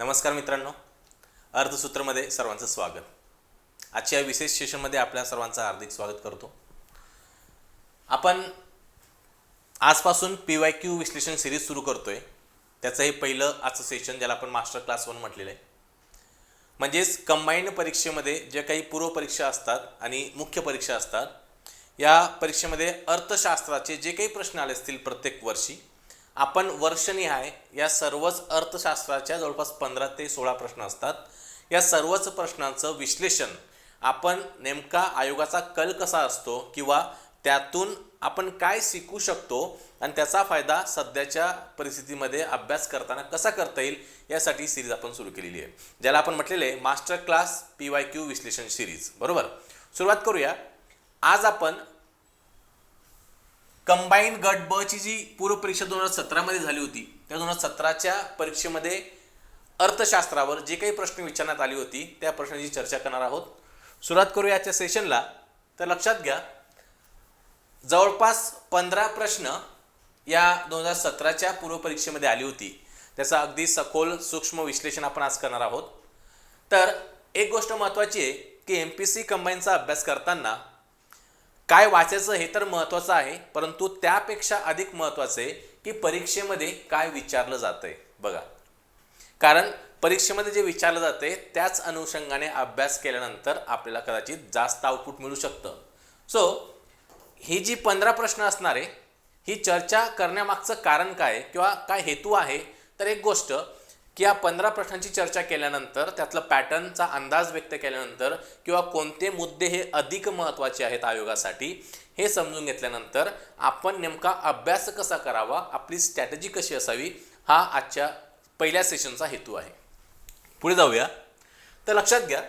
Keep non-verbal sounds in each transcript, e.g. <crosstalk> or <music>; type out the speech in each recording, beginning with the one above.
नमस्कार मित्रांनो. अर्थसूत्रमध्ये सर्वांचं स्वागत. आजच्या या विशेष सेशनमध्ये आपल्या सर्वांचं हार्दिक स्वागत करतो. आपण आजपासून पी वाय क्यू विश्लेषण सिरीज सुरू करतोय. त्याचं हे पहिलं आजचं सेशन ज्याला आपण मास्टर क्लास वन म्हटलेलं आहे. म्हणजेच कंबाईंड परीक्षेमध्ये जे काही पूर्व परीक्षा असतात आणि मुख्य परीक्षा असतात या परीक्षेमध्ये अर्थशास्त्राचे जे काही प्रश्न आले असतील प्रत्येक वर्षी आपण वर्षनिहाय या सर्वच अर्थशास्त्राच्या जवळपास पंधरा ते सोळा प्रश्न असतात. या सर्वच प्रश्नांचं विश्लेषण आपण नेमका आयोगाचा कल कसा असतो किंवा त्यातून आपण काय शिकू शकतो आणि त्याचा फायदा सध्याच्या परिस्थितीमध्ये अभ्यास करताना कसा करता येईल यासाठी सिरीज आपण सुरू केलेली आहे. ज्याला आपण म्हटलेले master class P Y Q विश्लेषण सिरीज बरोबर? सुरुवात करूया. आज आपण कंबाईन गट ब ची जी पूर्व परीक्षा दोन हजार सतरामध्ये झाली होती त्या दोन हजार सतराच्या परीक्षेमध्ये अर्थशास्त्रावर जे काही प्रश्न विचारण्यात आली होती त्या प्रश्नाची चर्चा करणार आहोत. सुरुवात करूया आजच्या सेशनला तर लक्षात घ्या जवळपास पंधरा प्रश्न या दोन हजार सतराच्या पूर्व परीक्षेमध्ये आली होती. त्याचं अगदी सखोल सूक्ष्म विश्लेषण आपण आज करणार आहोत. तर एक गोष्ट महत्त्वाची आहे की एम पी सी कंबाईनचा अभ्यास करताना काय वाचायचं हे तर महत्त्वाचं आहे परंतु त्यापेक्षा अधिक महत्त्वाचं आहे की परीक्षेमध्ये काय विचारलं जातंय. बघा. कारण परीक्षेमध्ये जे विचारलं जाते त्याच अनुषंगाने अभ्यास केल्यानंतर आपल्याला कदाचित जास्त आउटपुट मिळू शकतं. सो ही जी पंधरा प्रश्न असणार आहे ही चर्चा करण्यामागचं कारण काय आहे किंवा काय हेतू आहे तर एक गोष्ट की या पंधरा प्रश्नांची चर्चा केल्यानंतर त्यातलं पॅटर्नचा अंदाज व्यक्त केल्यानंतर किंवा कोणते मुद्दे हे अधिक महत्त्वाचे आहेत आयोगासाठी हे समजून घेतल्यानंतर आपण नेमका अभ्यास कसा करावा आपली स्ट्रॅटजी कशी असावी हा आजच्या पहिल्या सेशनचा हेतू आहे. पुढे जाऊया. तर लक्षात घ्या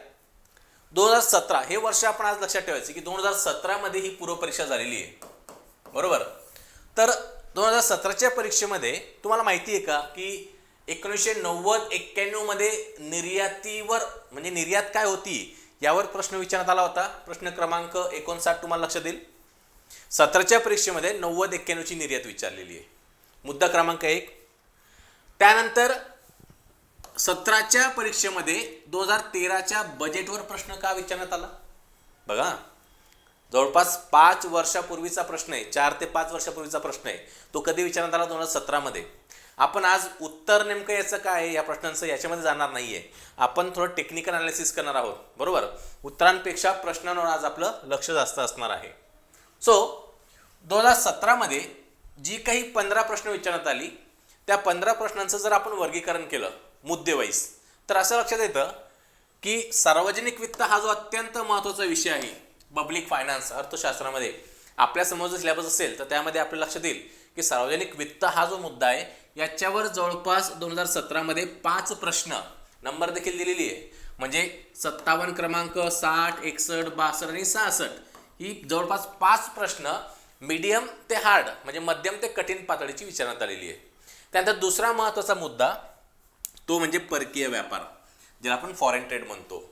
दोन हजार सतरा हे वर्ष आपण आज लक्षात ठेवायचं की दोन हजार सतरामध्ये ही पूर्वपरीक्षा झालेली आहे. बरोबर? तर दोन हजार सतराच्या परीक्षेमध्ये तुम्हाला माहिती आहे का की एकोणीसशे नव्वद एक्क्याण्णवमध्ये निर्यातीवर म्हणजे निर्यात काय होती? यावर प्रश्न विचारण्यात आला होता. प्रश्न क्रमांक एकोणसाठ तुम्हाला लक्ष देईल सतराच्या परीक्षेमध्ये नव्वद एक्क्याण्णवची निर्यात विचारलेली आहे. मुद्दा क्रमांक एक. त्यानंतर सतराच्या परीक्षेमध्ये दोन हजार तेराच्या बजेटवर प्रश्न का विचारण्यात आला? बघा. जवळपास पाच वर्षापूर्वीचा प्रश्न आहे. चार ते पाच वर्षापूर्वीचा प्रश्न आहे. तो कधी विचारण्यात आला? दोन हजार सतरामध्ये. आपण आज उत्तर नेमकं याचं काय आहे? या प्रश्नांचं याच्यामध्ये जाणार नाही आहे आपण थोडं टेक्निकल अनालिसिस करणार आहोत. बरोबर? उत्तरांपेक्षा प्रश्नांवर आज आपलं लक्ष जास्त असणार आहे. सो दोन हजार सतरामध्ये जी काही पंधरा प्रश्न विचारण्यात आली त्या पंधरा प्रश्नांचं जर आपण वर्गीकरण केलं मुद्देवाईज तर असं लक्षात येतं की सार्वजनिक वित्त हा जो अत्यंत महत्त्वाचा विषय आहे पब्लिक फायनान्स अर्थशास्त्रामध्ये आपल्यासमोर जर सिलेबस असेल तर त्यामध्ये आपल्याला लक्षात येईल की सार्वजनिक वित्त हा जो मुद्दा आहे याच्यावर जवळपास दोन हजार सतरामध्ये पाच प्रश्न नंबर देखील दिलेली आहे. म्हणजे सत्तावन्न क्रमांक साठ एकसष्ट बासष्ट आणि सहासष्ट ही जवळपास पाच प्रश्न मीडियम ते हार्ड म्हणजे मध्यम ते कठीण पातळीची विचारण्यात आलेली आहे. त्यानंतर दुसरा महत्त्वाचा मुद्दा तो म्हणजे परकीय व्यापार ज्याला आपण फॉरेन ट्रेड म्हणतो.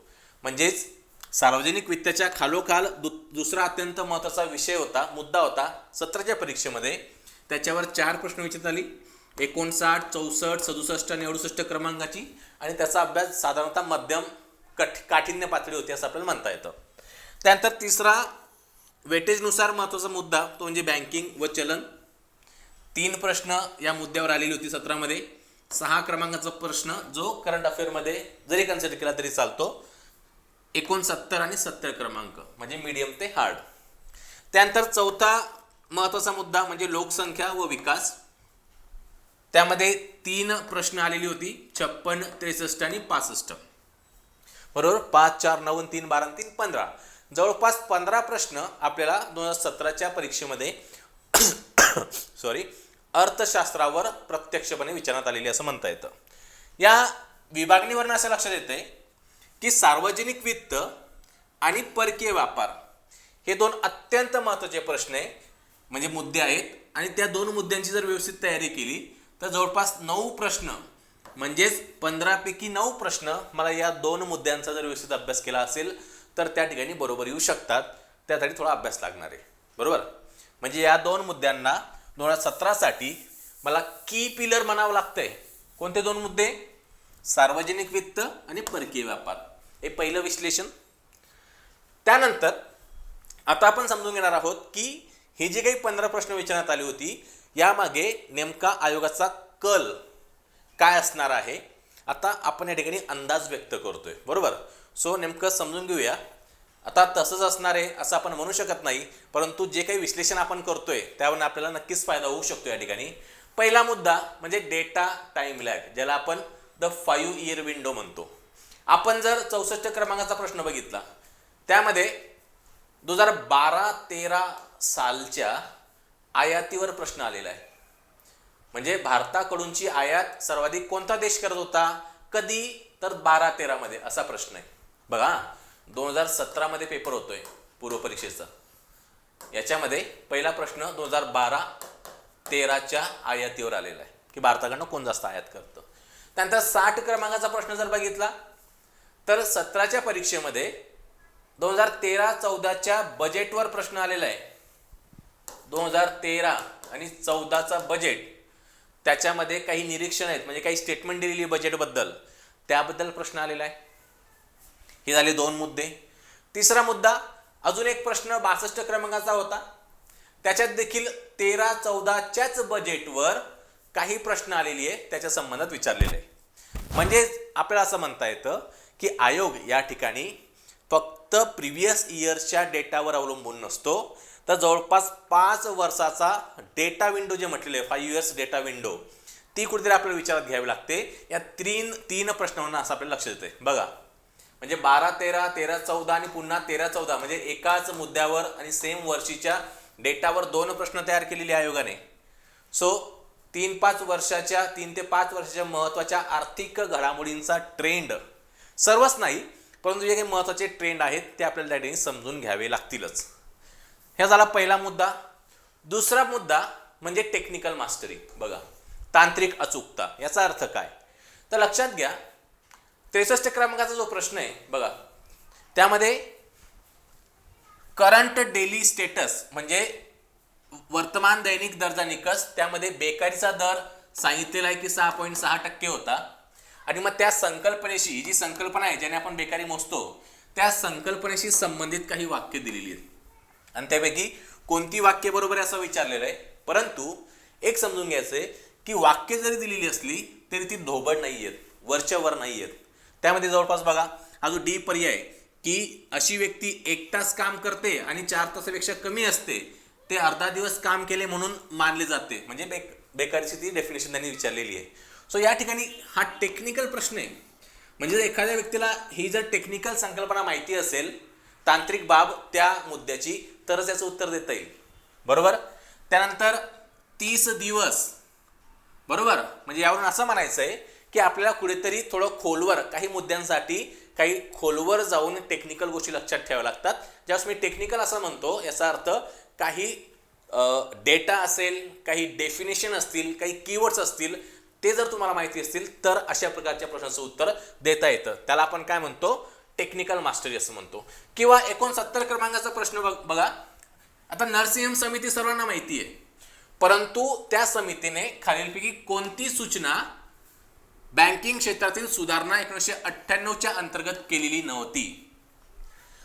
म्हणजेच सार्वजनिक वित्ताच्या खालोखाल दु दुसरा अत्यंत महत्त्वाचा विषय होता मुद्दा होता सत्राच्या परीक्षेमध्ये. त्याच्यावर चार प्रश्न विचारत आली. एकोणसाठ चौसष्ट सदुसष्ट आणि अडुसष्ट क्रमांकाची आणि त्याचा अभ्यास साधारणतः मध्यम कठ काठिण्य पातळी होती असं आपल्याला म्हणता येतं. त्यानंतर तिसरा वेटेजनुसार महत्त्वाचा मुद्दा तो म्हणजे बँकिंग व चलन. तीन प्रश्न या मुद्द्यावर आलेली होती सत्रामध्ये. सहा क्रमांकाचा प्रश्न जो करंट अफेअरमध्ये जरी कन्सिडर केला तरी चालतो. एकोणसत्तर आणि सत्तर क्रमांक म्हणजे मीडियम ते हार्ड त्यानंतर चौथा महत्त्वाचा मुद्दा म्हणजे लोकसंख्या व विकास. त्यामध्ये तीन प्रश्न आलेली होती छप्पन त्रेसष्ट आणि पासष्ट. बरोबर? पाच चार नऊ तीन बारा तीन पंधरा. जवळपास पंधरा प्रश्न आपल्याला दोन हजार सतराच्या परीक्षेमध्ये <coughs> सॉरी अर्थशास्त्रावर प्रत्यक्षपणे विचारण्यात आलेली असं म्हणता येतं. या विभागणीवरून असं लक्षात येतंय की सार्वजनिक वित्त आणि परकीय व्यापार हे दोन अत्यंत महत्त्वाचे प्रश्न आहे. म्हणजे मुद्दे आहेत. आणि त्या दोन मुद्द्यांची जर व्यवस्थित तयारी केली तर जवळपास नऊ प्रश्न म्हणजेच पंधरापैकी नऊ प्रश्न मला या दोन मुद्द्यांचा जर व्यवस्थित अभ्यास केला असेल तर त्या ठिकाणी बरोबर येऊ शकतात. त्यासाठी थोडा अभ्यास लागणार आहे. बरोबर? म्हणजे या दोन मुद्द्यांना दोन हजार सतरासाठी मला की पिलर म्हणावं लागतंय. कोणते दोन मुद्दे? सार्वजनिक वित्त आणि परकीय व्यापार. हे पहिलं विश्लेषण. त्यानंतर आता आपण समजून घेणार आहोत की हे जे काही पंधरा प्रश्न विचारण्यात आली होती यामागे नेमका आयोगाचा कल काय असणार आहे आता आपण या ठिकाणी अंदाज व्यक्त करतोय. बरोबर? सो नेमकं समजून घेऊया. आता तसंच असणार आहे असं आपण म्हणू शकत नाही परंतु जे काही विश्लेषण आपण करतोय त्यावरून आपल्याला नक्कीच फायदा होऊ शकतो या ठिकाणी. पहिला मुद्दा म्हणजे डेटा टाइम लॅग ज्याला आपण द फाईव्ह इयर विंडो म्हणतो. आपण जर चौसष्ट क्रमांकाचा प्रश्न बघितला त्यामध्ये दोन हजार बारा तेरा सालच्या आयातीवर प्रश्न आलेला आहे. म्हणजे भारताकडूनची आयात सर्वाधिक कोणता देश करत होता? कधी? तर बारा तेरामध्ये असा प्रश्न आहे. बघा दोन हजार सतरामध्ये पेपर होतोय पूर्व परीक्षेचा. याच्यामध्ये पहिला प्रश्न दोन हजार बारा तेराच्या आयातीवर आलेला आहे. की भारताकडनं कोण जास्त आयात करतं? त्यानंतर साठ क्रमांकाचा प्रश्न जर बघितला तर सतराच्या परीक्षेमध्ये दोन हजार तेरा चौदाच्या बजेटवर प्रश्न आलेला आहे. दोन हजार तेरा आणि चौदाचा बजेट त्याच्यामध्ये काही निरीक्षण आहेत म्हणजे काही स्टेटमेंट दिलेली बजेटबद्दल त्याबद्दल प्रश्न आलेला आहे. हे झाले दोन मुद्दे. तिसरा मुद्दा अजून एक प्रश्न बासष्ट क्रमांकाचा होता. त्याच्यात देखील तेरा चौदाच्याच बजेटवर काही प्रश्न आलेली आहे त्याच्या संबंधात विचारलेले आहे म्हणजेच आपल्याला असं म्हणता येतं की आयोग या ठिकाणी फक्त प्रिव्हियस इयर्सच्या डेटावर अवलंबून नसतो. तर जवळपास पाच वर्षाचा डेटा विंडो जे म्हटलेलं आहे फाईव्ह इयर्स डेटा विंडो ती कुठेतरी आपल्याला विचारात घ्यावी लागते. या तीन तीन प्रश्नांना असं आपल्याला लक्ष देते बघा म्हणजे बारा तेरा तेरा चौदा आणि पुन्हा तेरा चौदा म्हणजे एकाच मुद्द्यावर आणि सेम वर्षीच्या डेटावर दोन प्रश्न तयार केलेले आयोगाने. सो तीन पाच वर्षाच्या तीन ते पाच वर्षाच्या महत्त्वाच्या आर्थिक घडामोडींचा ट्रेंड सर्वच नाही परंतु जे काही महत्त्वाचे ट्रेंड आहेत ते आपल्याला त्या ठिकाणी समजून घ्यावे लागतीलच. ह्या झाला पहिला मुद्दा. दुसरा मुद्दा म्हणजे टेक्निकल मास्टरी बघा तांत्रिक अचूकता याचा अर्थ काय? तर लक्षात घ्या त्रेसष्ट क्रमांकाचा जो प्रश्न आहे बघा त्यामध्ये करंट डेली स्टेटस म्हणजे वर्तमान दैनिक दर्जा निकष त्यामध्ये बेकारीचा दर सांगितलेला आहे की सहा पॉईंट सहा टक्के होता. आणि मग त्या संकल्पनेशी जी संकल्पना आहे ज्याने आपण बेकारी मोजतो त्या संकल्पनेशी संबंधित काही वाक्य दिलेली आहेत. आणि त्यापैकी कोणती वाक्य बरोबर आहे असं विचारलेलं आहे? परंतु एक समजून घ्यायचं आहे की वाक्य जरी दिलेली असली तरी ती धोबड नाही आहेत वरच्यावर नाही आहेत. त्यामध्ये जवळपास बघा हा जो डी पर्याय की अशी व्यक्ती एक तास काम करते आणि चार तासापेक्षा कमी असते ते अर्धा दिवस काम केले म्हणून मानले जाते. म्हणजे बेक बेकारीची ती डेफिनेशन त्यांनी विचारलेली आहे. सो या ठिकाणी हा टेक्निकल प्रश्न आहे. म्हणजे जर एखाद्या व्यक्तीला ही जर टेक्निकल संकल्पना माहिती असेल तांत्रिक बाब त्या मुद्द्याची तरच याचं उत्तर देता येईल. बरोबर? त्यानंतर तीस दिवस. बरोबर? म्हणजे यावरून असं म्हणायचं आहे की आपल्याला कुठेतरी थोडं खोलवर काही मुद्द्यांसाठी काही खोलवर जाऊन टेक्निकल गोष्टी लक्षात ठेवाव्या लागतात. ज्यावेळेस मी टेक्निकल असं म्हणतो याचा अर्थ काही डेटा असेल काही डेफिनेशन असतील काही कीवर्ड्स असतील ते जर तुम्हाला माहिती असतील तर अशा प्रकारच्या प्रश्नाचं उत्तर देता येतं. त्याला आपण काय म्हणतो? टेक्निकल मास्टरी असं म्हणतो. किंवा एकोणसत्तर क्रमांकाचा प्रश्न बघ बघा. आता नर्सिंग समिती सर्वांना माहिती आहे. परंतु त्या समितीने खालीलपैकी कोणती सूचना बँकिंग क्षेत्रातील सुधारणा एकोणीसशे अठ्ठ्याण्णवच्या अंतर्गत केलेली नव्हती?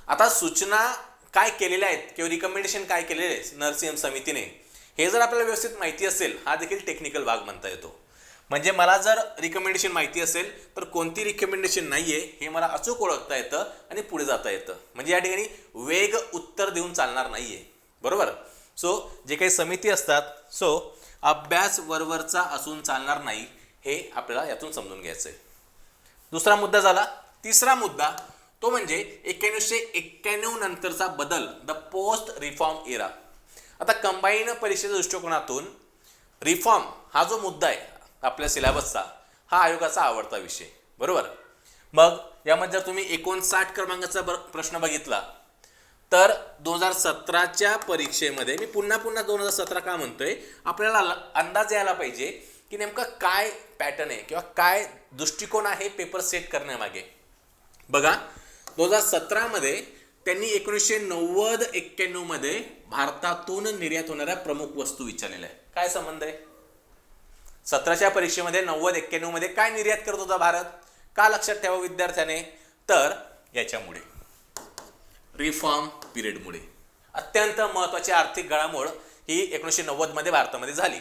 आता सूचना काय केलेल्या आहेत किंवा रिकमेंडेशन काय केलेले आहे नर्सिंग समितीने? हे जर आपल्याला व्यवस्थित माहिती असेल हा देखील टेक्निकल भाग म्हणता येतो. म्हणजे मला जर रिकमेंडेशन माहिती असेल तर कोणती रिकमेंडेशन नाही आहे हे मला अचूक ओळखता येतं आणि पुढे जाता येतं. म्हणजे या ठिकाणी वेग उत्तर देऊन चालणार नाही आहे बरोबर? सो जे काही समिती असतात सो अभ्यास वरवरचा असून चालणार नाही हे आपल्याला यातून समजून घ्यायचं आहे दुसरा मुद्दा झाला. तिसरा मुद्दा तो म्हणजे एक्क्याण्णवशे एक्क्याण्णव नंतरचा बदल द पोस्ट रिफॉर्म इरा आता कंबाईन परीक्षेच्या दृष्टिकोनातून रिफॉर्म हा जो मुद्दा आहे आपल्या सिलेबसचा हा आयोगाचा आवडता विषय. बरोबर? मग यामध्ये जर तुम्ही एकोणसाठ क्रमांकाचा बर प्रश्न बघितला तर दोन हजार सतराच्या परीक्षेमध्ये मी पुन्हा पुन्हा दोन हजार सतरा का म्हणतोय आपल्याला अंदाज यायला पाहिजे की नेमकं काय पॅटर्न आहे किंवा काय दृष्टिकोन आहे पेपर सेट करण्यामागे. बघा दोन हजार सतरामध्ये त्यांनी एकोणीसशे नव्वद एक्क्याण्णवमध्ये भारतातून निर्यात होणाऱ्या प्रमुख वस्तू विचारलेल्या आहे काय संबंध आहे? सतराच्या परीक्षेमध्ये नव्वद एक्क्याण्णवमध्ये काय निर्यात करत होता भारत? का लक्षात ठेवा विद्यार्थ्याने? तर याच्यामुळे. रिफॉर्म पिरियडमुळे. अत्यंत महत्त्वाची आर्थिक घडामोड ही एकोणीसशे नव्वदमध्ये भारतामध्ये झाली.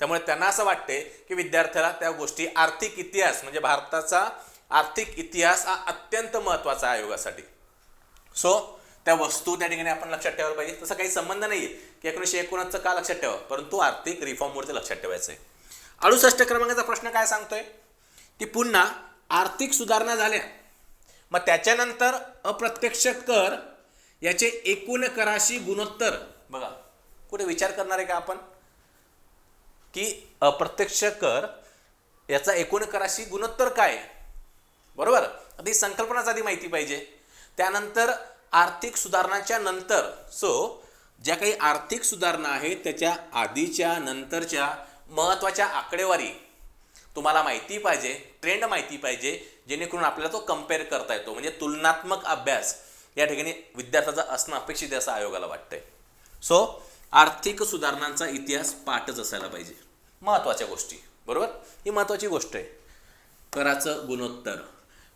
त्यामुळे त्यांना असं वाटते की विद्यार्थ्याला त्या गोष्टी आर्थिक इतिहास म्हणजे भारताचा आर्थिक इतिहास हा अत्यंत महत्त्वाचा आहे आयोगासाठी सो त्या वस्तू त्या ठिकाणी आपण लक्षात ठेवायला पाहिजे. तसा काही संबंध नाही आहे की एकोणीसशे एकोणीसचं का लक्षात ठेवा परंतु आर्थिक रिफॉर्ममुळे ते लक्षात ठेवायचं आहे अडुसष्ट क्रमांकाचा प्रश्न काय सांगतोय? की पुन्हा आर्थिक सुधारणा झाल्या. मग त्याच्यानंतर अप्रत्यक्ष कर याचे एकूण कराशी गुणोत्तर. बघा कुठे विचार करणार आहे का आपण? की अप्रत्यक्ष कर याचा एकूण कराशी गुणोत्तर काय बरोबर? आधी संकल्पनाच आधी माहिती पाहिजे. त्यानंतर आर्थिक सुधारणाच्या नंतर सो ज्या काही आर्थिक सुधारणा आहेत त्याच्या आधीच्या नंतरच्या महत्त्वाच्या आकडेवारी तुम्हाला माहिती पाहिजे ट्रेंड माहिती पाहिजे जेणेकरून आपल्याला तो कंपेअर करता येतो. म्हणजे तुलनात्मक अभ्यास या ठिकाणी विद्यार्थ्याचा असणं अपेक्षित आहे असं आयोगाला वाटतंय. सो आर्थिक सुधारणांचा इतिहास पाठच असायला पाहिजे. महत्त्वाच्या गोष्टी. बरोबर? ही महत्त्वाची गोष्ट आहे. कराचं गुणोत्तर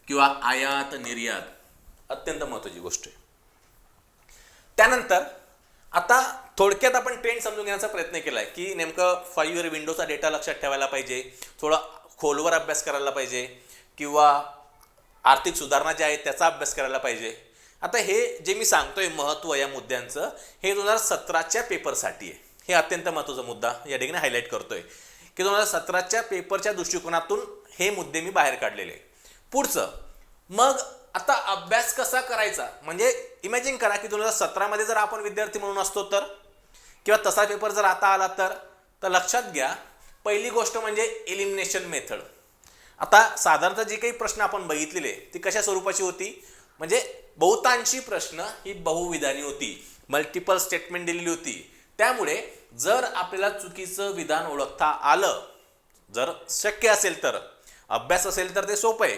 किंवा आयात निर्यात अत्यंत महत्त्वाची गोष्ट आहे. त्यानंतर आता थोडक्यात आपण ट्रेंड समजून घेण्याचा प्रयत्न केला आहे की नेमकं फाईव्ह इयर विंडोचा डेटा लक्षात ठेवायला पाहिजे थोडा खोलवर अभ्यास करायला पाहिजे किंवा आर्थिक सुधारणा ज्या आहेत त्याचा अभ्यास करायला पाहिजे. आता हे जे मी सांगतोय महत्त्व या मुद्द्यांचं हे दोन हजार सतराच्या पेपरसाठी आहे. हे अत्यंत महत्त्वाचा मुद्दा या ठिकाणी हायलाईट करतोय. की दोन हजार सतराच्या पेपरच्या दृष्टिकोनातून हे मुद्दे मी बाहेर काढलेले. आहे. पुढचं मग आता अभ्यास कसा करायचा? म्हणजे इमॅजिन करा की दोन हजार सतरामध्ये जर आपण विद्यार्थी म्हणून असतो तर? किंवा तसा पेपर जर आता आला तर? तर लक्षात घ्या पहिली गोष्ट म्हणजे एलिमिनेशन मेथड आता साधारणतः जे काही प्रश्न आपण बघितलेले ती कशा स्वरूपाची होती? म्हणजे बहुतांशी प्रश्न ही बहुविधानी होती. मल्टिपल स्टेटमेंट दिलेली होती. त्यामुळे जर आपल्याला चुकीचं विधान ओळखता आलं जर शक्य असेल तर अभ्यास असेल तर ते सोपं आहे.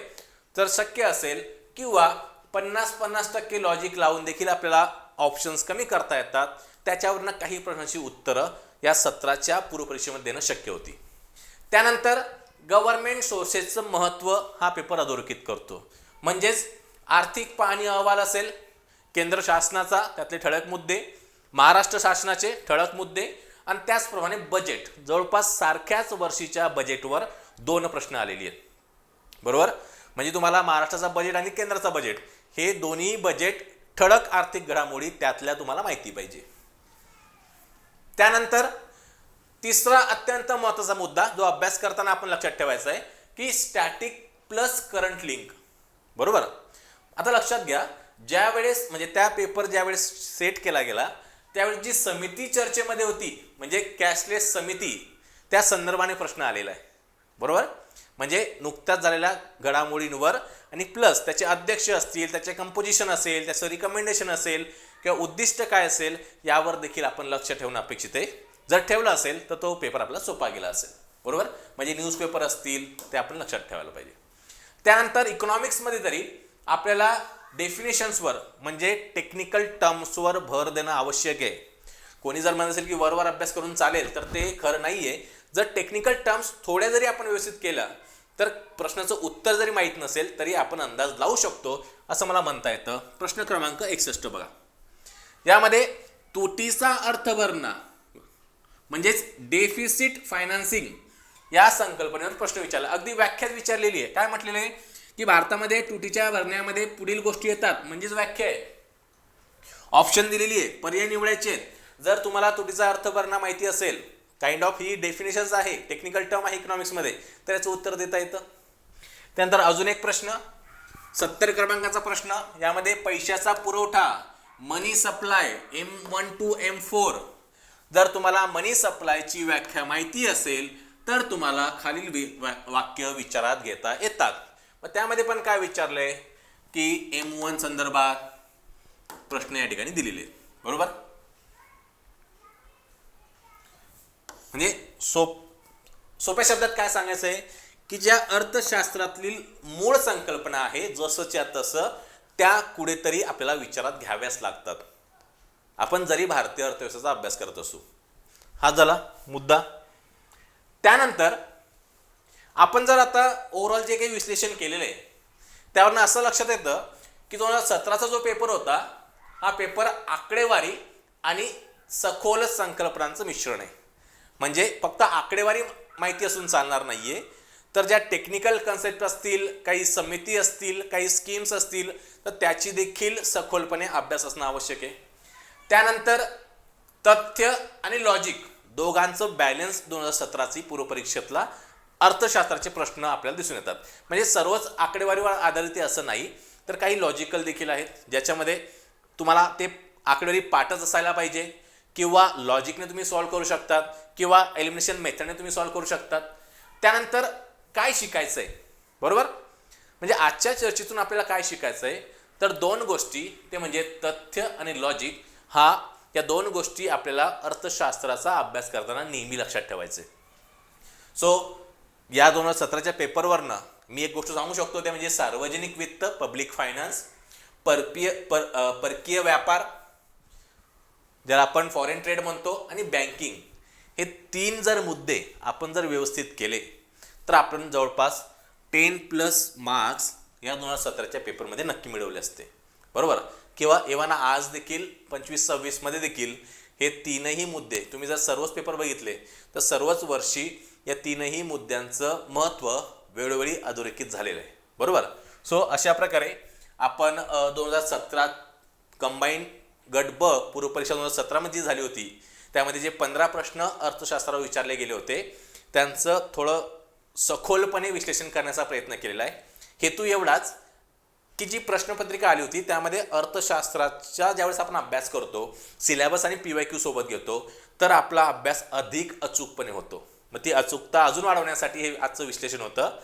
जर शक्य असेल किंवा पन्नास पन्नास टक्के लॉजिक लावून देखील आपल्याला ऑप्शन्स कमी करता येतात. त्याच्यावरनं काही प्रश्नांची उत्तरं या सत्राच्या पूर्वपरीक्षेमध्ये देणं शक्य होती. त्यानंतर गव्हर्नमेंट सोर्सेसचं महत्त्व हा पेपर अधोरेखित करतो. म्हणजेच आर्थिक पाहणी अहवाल असेल केंद्र शासनाचा त्यातले ठळक मुद्दे महाराष्ट्र शासनाचे ठळक मुद्दे आणि त्याचप्रमाणे बजेट जवळपास सारख्याच वर्षीच्या बजेटवर दोन प्रश्न आलेली आहेत. बरोबर? म्हणजे तुम्हाला महाराष्ट्राचा बजेट आणि केंद्राचा बजेट हे दोन्ही बजेट ठळक आर्थिक घडामोडी त्यातल्या तुम्हाला माहिती पाहिजे. त्यानंतर तिसरा अत्यंत महत्त्वाचा मुद्दा जो अभ्यास करताना आपण लक्षात ठेवायचा आहे की स्टॅटिक प्लस करंट लिंक बरोबर? आता लक्षात घ्या ज्या वेळेस म्हणजे त्या पेपर ज्यावेळेस सेट केला गेला त्यावेळेस जी समिती चर्चेमध्ये होती म्हणजे कॅशलेस समिती त्या संदर्भाने प्रश्न आलेला आहे. बरोबर? म्हणजे नुकत्याच झालेल्या घडामोडींवर आणि प्लस त्याचे अध्यक्ष असतील त्याचे कंपोजिशन असेल त्याचं रिकमेंडेशन असेल किंवा उद्दिष्ट काय असेल यावर देखील आपण लक्ष ठेवणं अपेक्षित आहे. जर ठेवलं असेल तर तो पेपर आपला सोपा गेला असेल. बरोबर? म्हणजे न्यूजपेपर असतील ते आपण लक्षात ठेवायला पाहिजे. त्यानंतर इकॉनॉमिक्समध्ये तरी आपल्याला डेफिनेशन्सवर म्हणजे टेक्निकल टर्म्सवर भर देणं आवश्यक आहे. कोणी जर म्हणत असेल की वरवर अभ्यास करून चालेल तर ते खरं नाही आहे जर टेक्निकल टर्म्स थोड्या जरी आपण व्यवस्थित केला तर प्रश्नाचं उत्तर जरी माहीत नसेल तरी आपण अंदाज लावू शकतो असं मला म्हणता येतं. प्रश्न क्रमांक एकसष्ट बघा. यामध्ये तुटीचा अर्थवर्णा म्हणजेच डेफिसिट फायनान्सिंग या संकल्पनेवर प्रश्न विचारला. अगदी व्याख्यात विचारलेली आहे. काय म्हटलेलं आहे? की भारतामध्ये तुटीच्या भरण्यामध्ये पुढील गोष्टी येतात. म्हणजेच व्याख्या आहे. ऑप्शन दिलेली आहे. पर्याय निवडायचे आहेत. जर तुम्हाला तुटीचा अर्थ भरणा माहिती असेल काइंड ऑफ ही डेफिनेशन्स आहे टेक्निकल टर्म आहे इकॉनॉमिक्समध्ये तर याचं उत्तर देता येतं. त्यानंतर अजून एक प्रश्न सत्तर क्रमांकाचा प्रश्न यामध्ये पैशाचा पुरवठा money supply M one to M four जर तुम्हाला मनी सप्लायची व्याख्या माहिती असेल तर तुम्हाला खालील वि- वाक्य विचारात घेता येतात. मग त्यामध्ये पण काय विचारलंय? की एम वन संदर्भात प्रश्न या ठिकाणी दिलेले आहेत. बरोबर? म्हणजे सोप सोप्या शब्दात काय सांगायचं आहे? की ज्या अर्थशास्त्रातील मूळ संकल्पना आहे जसंच्या तसं त्या कुठेतरी आपल्याला विचारात घ्याव्याच लागतात. आपण जरी भारतीय अर्थव्यवस्थेचा अभ्यास करत असू हा झाला मुद्दा. त्यानंतर आपण जर आता ओव्हरऑल जे काही विश्लेषण केलेलं आहे त्यावरनं असं लक्षात येतं की दोन हजार सतराचा जो पेपर होता हा पेपर आकडेवारी आणि सखोल संकल्पनांचं मिश्रण आहे. म्हणजे फक्त आकडेवारी माहिती असून चालणार नाही आहे तर ज्या टेक्निकल कन्सेप्ट असतील काही समिती असतील काही स्कीम्स असतील तर त्याची देखील सखोलपणे अभ्यास असणं आवश्यक आहे. त्यानंतर तथ्य आणि लॉजिक दोघांचं बॅलन्स दोन हजार सतराची पूर्वपरीक्षेतला अर्थशास्त्राचे प्रश्न आपल्याला दिसून येतात. म्हणजे सर्वच आकडेवारीवर आधारित असं नाही तर काही लॉजिकल देखील आहेत ज्याच्यामध्ये तुम्हाला ते आकडेवारी पाठच असायला पाहिजे. किंवा लॉजिकने तुम्ही सॉल्व्ह करू शकतात किंवा एलिमिनेशन मेथडने तुम्ही सॉल्व्ह करू शकतात. त्यानंतर काय शिकायचं आहे बरोबर? म्हणजे आजच्या चर्चेतून आपल्याला काय शिकायचं आहे तर दोन गोष्टी ते म्हणजे तथ्य आणि लॉजिक हा या दोन गोष्टी आपल्याला अर्थशास्त्राचा अभ्यास करताना नेहमी लक्षात ठेवायचे. सो या दोन हजार सतराच्या पेपरवरनं मी एक गोष्ट सांगू शकतो ते म्हणजे सार्वजनिक वित्त पब्लिक फायनान्स परकीय पर परकीय व्यापार ज्याला आपण फॉरेन ट्रेड म्हणतो आणि बँकिंग हे तीन जर मुद्दे आपण जर व्यवस्थित केले तर आपण जवळपास टेन प्लस मार्क्स या दोन हजार सतराच्या पेपरमध्ये नक्की मिळवले असते. बरोबर? किंवा एव्हाना आज देखील पंचवीस सव्वीसमध्ये देखील हे तीनही मुद्दे तुम्ही जर सर्वच पेपर बघितले तर सर्वच वर्षी या तीनही मुद्द्यांचं महत्त्व वेळोवेळी अधोरेखित झालेलं आहे. बरोबर? सो अशा प्रकारे आपण दोन हजार सतरा कंबाईन गट ब पूर्वपरीक्षा दोन हजार सतरामध्ये जी झाली होती. त्यामध्ये जे पंधरा प्रश्न अर्थशास्त्रावर विचारले गेले होते त्यांचं थोडं सखोलपणे विश्लेषण करण्याचा प्रयत्न केलेला आहे. हेतू एवढाच की जी प्रश्नपत्रिका आली होती त्यामध्ये अर्थशास्त्राच्या ज्यावेळेस आपण अभ्यास करतो सिलेबस आणि पी वाय क्यू सोबत घेतो तर आपला अभ्यास अधिक अचूकपणे होतो. मग ती अचूकता अजून वाढवण्यासाठी हे आजचं विश्लेषण होतं.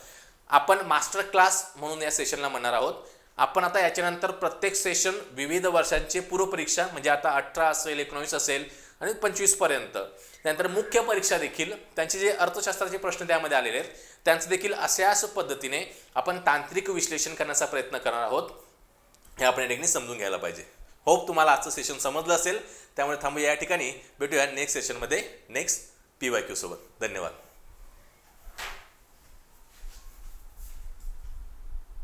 आपण मास्टर क्लास म्हणून या सेशनला म्हणणार आहोत. आपण आता याच्यानंतर प्रत्येक सेशन विविध वर्षांचे पूर्वपरीक्षा म्हणजे आता अठरा असेल एकोणावीस असेल आणि पंचवीसपर्यंत त्यानंतर मुख्य परीक्षा देखील त्यांचे जे अर्थशास्त्राचे प्रश्न त्यामध्ये आलेले आहेत त्यांचं देखील अशाच पद्धतीने आपण तांत्रिक विश्लेषण करण्याचा प्रयत्न करणार आहोत. हे आपण या ठिकाणी समजून घ्यायला पाहिजे. होप तुम्हाला आजचं सेशन समजलं असेल. त्यामुळे थांबूया या ठिकाणी. भेटूया नेक्स्ट सेशनमध्ये नेक्स्ट पी वाय क्यूसोबत धन्यवाद.